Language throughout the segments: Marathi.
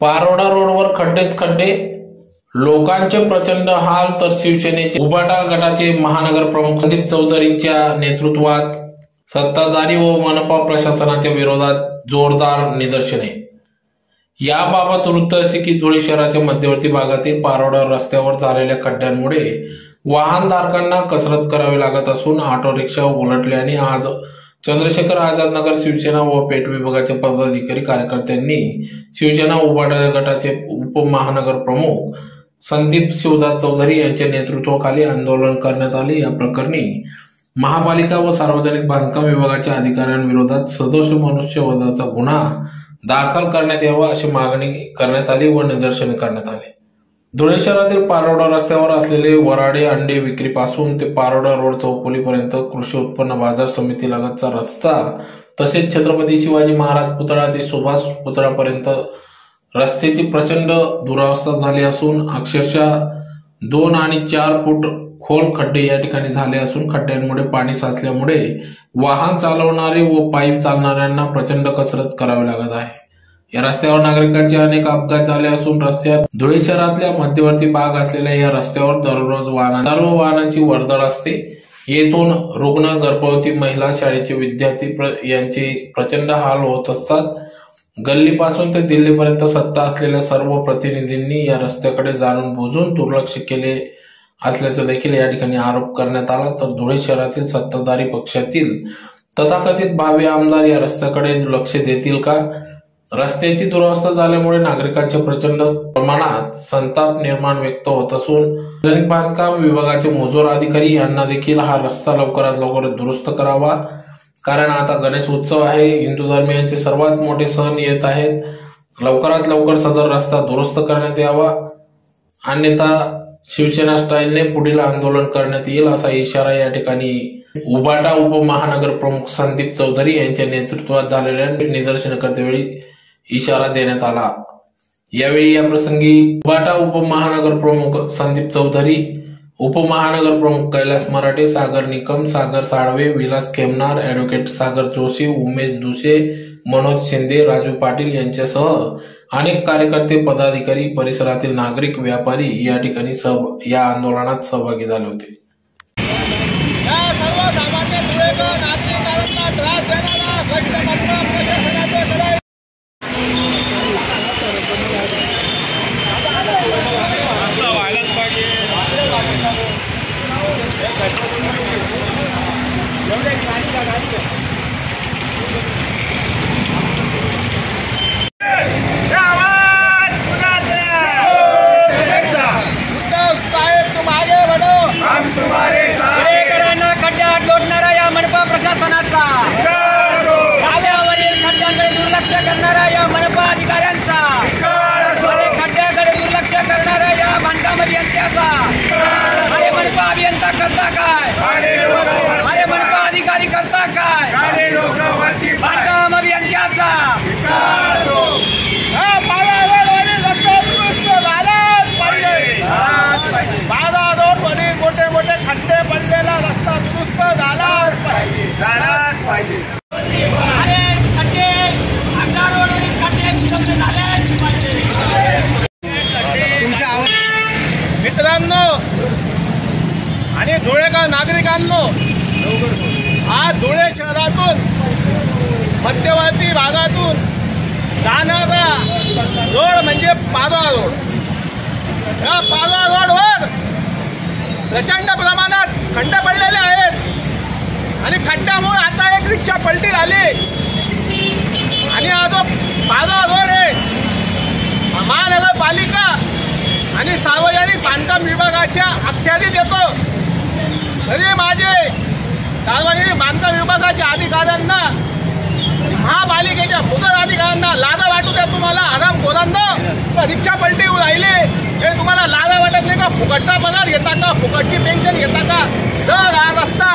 पारोडा रोडवर खड्डेच खड्डे. लोकांचे प्रचंड हाल तर शिवसेनेचे उबाटा गटाचे महानगर प्रमुख संदीप चौधरींच्या नेतृत्वात सत्ताधारी व मनपा प्रशासनाच्या विरोधात जोरदार निदर्शने. याबाबत वृत्त असे की धुळे शहराच्या मध्यवर्ती भागातील पारोडा रस्त्यावर झालेल्या खड्ड्यांमुळे वाहनधारकांना कसरत करावी लागत असून ऑटो रिक्षा उलटल्याने आज चंद्रशेखर आझाद नगर शिवसेना व पेठ विभागाच्या पदाधिकारी कार्यकर्त्यांनी शिवसेना उबाटा गटाचे उपमहानगर प्रमुख संदीप शिवदास चौधरी यांच्या नेतृत्वाखाली आंदोलन करण्यात आले. या प्रकरणी महापालिका व सार्वजनिक बांधकाम विभागाच्या अधिकाऱ्यांविरोधात सदोष मनुष्यवधाचा गुन्हा दाखल करण्यात यावा अशी मागणी करण्यात आली व निदर्शने करण्यात आली. धुळे शहरातील पारोडा रस्त्यावर असलेले वराडे अंडे विक्रीपासून ते पारोडा रोड चौपोलीपर्यंत कृषी उत्पन्न बाजार समिती लगतचा रस्ता तसेच छत्रपती शिवाजी महाराज पुतळा ते सुभाष पुतळापर्यंत रस्त्याची प्रचंड दुरावस्था झाली असून अक्षरशः दोन आणि चार फूट खोल खड्डे या ठिकाणी झाले असून खड्ड्यांमुळे पाणी साचल्यामुळे वाहन चालवणारे व पाईप चालणाऱ्यांना प्रचंड कसरत करावी लागत आहे. या रस्त्यावर नागरिकांचे अनेक अपघात झाले असून रस्त्यात धुळे शहरातल्या मध्यवर्ती भाग असलेल्या या रस्त्यावर दररोज वाहन सर्व वाहनांची वर्दळ असते. येथून रुग्ण गर्भवती महिला शाळेचे विद्यार्थी प्र- यांचे प्रचंड हाल होत असतात. गल्लीपासून ते दिल्लीपर्यंत सत्ता असलेल्या सर्व प्रतिनिधींनी या रस्त्याकडे जाणून बुजून दुर्लक्ष केले असल्याचा देखील या ठिकाणी आरोप करण्यात आला. तर धुळे शहरातील सत्ताधारी पक्षातील तथाकथित भावी आमदार या रस्त्याकडे लक्ष देतील का? रस्त्याची दुरावस्था झाल्यामुळे नागरिकांच्या प्रचंड प्रमाणात संताप निर्माण व्यक्त होत असून सार्वजनिक बांधकाम विभागाचे मजूर अधिकारी यांना देखील हा रस्ता लवकरात लवकर दुरुस्त करावा. कारण आता गणेश उत्सव आहे हिंदू धर्मियांचे सर्वात मोठे सण येत आहेत. लवकरात लवकर सदर रस्ता दुरुस्त करण्यात यावा. अन्यथा शिवसेना स्टाईलने पुढील आंदोलन करण्यात येईल असा इशारा या ठिकाणी उबाटा उपमहानगर प्रमुख संदीप चौधरी यांच्या नेतृत्वात झालेल्या निदर्शन करतेवेळी इशारा देण्यात आला. यावेळी या प्रसंगी बाटा उपमहानगर प्रमुख संदीप चौधरी उपमहानगर प्रमुख कैलास मराठे सागर निकम सागर साळवे विलास खेमनार ऍडव्होकेट सागर जोशी उमेश दुसे मनोज शिंदे राजू पाटील यांच्यासह अनेक कार्यकर्ते पदाधिकारी परिसरातील नागरिक व्यापारी या ठिकाणी सह या आंदोलनात सहभागी झाले होते. या Thank you. मित्रांनो आणि धुळेकर नागरिकांनो आज धुळे शहरातून मध्यवर्ती भागातून जाणारा रोड म्हणजे पारोळा रोड. या पालवा रोडवर प्रचंड प्रमाणात खड्डे पडलेले आहेत. आणि खड्ड्यामुळे आता एक रिक्षा पलटी झाली. आणि हा जो पारोळा रोड आहे महानगरपालिका आणि सार्वजनिक बांधकाम विभागाच्या अखत्यारीत येतो. तरी माझे सार्वजनिक बांधकाम विभागाच्या अधिकाऱ्यांना महापालिकेच्या मुदत अधिकाऱ्यांना लाजा वाटू द्या तुम्हाला आराम खोरांना रिक्षा पलटी राहिले राहिली. हे तुम्हाला लाजा वाटत नाही का? फुकटचा पगार घेता का? फुकटची पेन्शन घेता का? जर हा रस्ता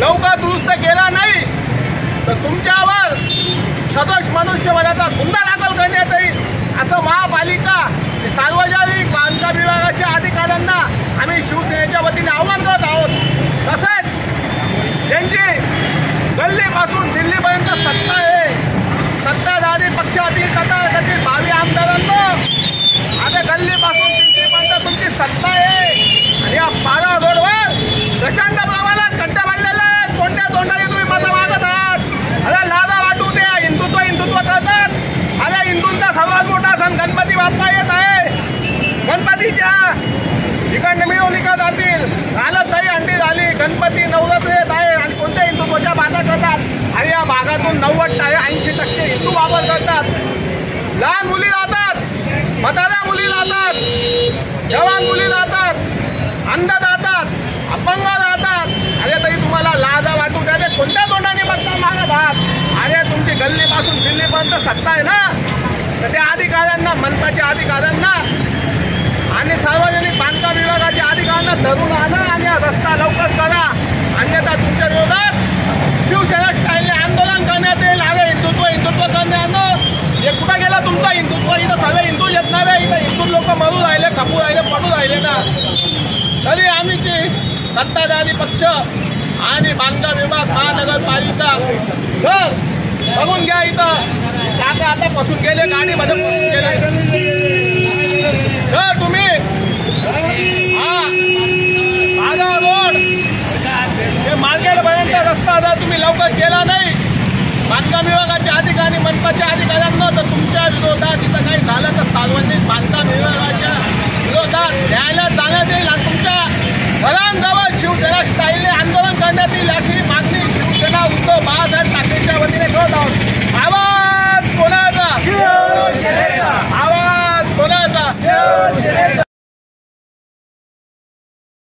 लवकर दुरुस्त केला नाही. तर तुमच्यावर सदोष मनुष्यवधाचा गुन्हा पासून दिल्ली पर्यंत सत्ता आहे. सत्ताधारी पक्षातील तथाकथित भावी आमदारांचं. आता दिल्ली बांधला तुमची सत्ता आहे. आणि या पारा रोडवर प्रचंड वापर करतात. लहान मुली जातात म्हाताऱ्या मुली जातात जवान मुली जातात अंध जातात अपंग जातात अरे तरी तुम्हाला लाजा वाटू द्या कोणत्या तोंडाने मतदान मागत आहात अरे तुमची गल्लीपासून दिल्लीपर्यंत सत्ता आहे ना? तर त्या अधिकाऱ्यांना मनपाच्या अधिकाऱ्यांना आणि सार्वजनिक बांधकाम विभागाच्या अधिकाऱ्यांना धरून आणा आणि रस्ता लवकर करा. अन्यथा तुमच्या विरोधात शिवसेना स्टाईलने आंदोलन करण्यात येईल अरे हिंदुत्व हिंदुत्व करण्यात हे कुठं गेला तुमचा हिंदुत्व इथं सगळे हिंदू येत नाही इथं हिंदू लोक मरू राहिले खपू राहिले पडू राहिले ना. तरी आम्ही ते सत्ताधारी पक्ष आणि बांधकाम विभाग महानगरपालिका घर बघून घ्या इथं. काका आता पसून गेले गाडीमध्ये पसून गेले. घर तुम्ही? हा. माझा रोड. हे मार्केटपर्यंत रस्ता आता तुम्ही लवकर केला नाही. बांधकाम विभागाचे अधिकारी मनपाच्या अधिकाऱ्यांना तर तुमच्या विरोधात इथं काही झालं तर सार्वजनिक बांधकाम विभागाच्या विरोधात न्यायालयात जाण्यात येईल आणि तुमच्या घरांजवळ शिवसेना स्टाईल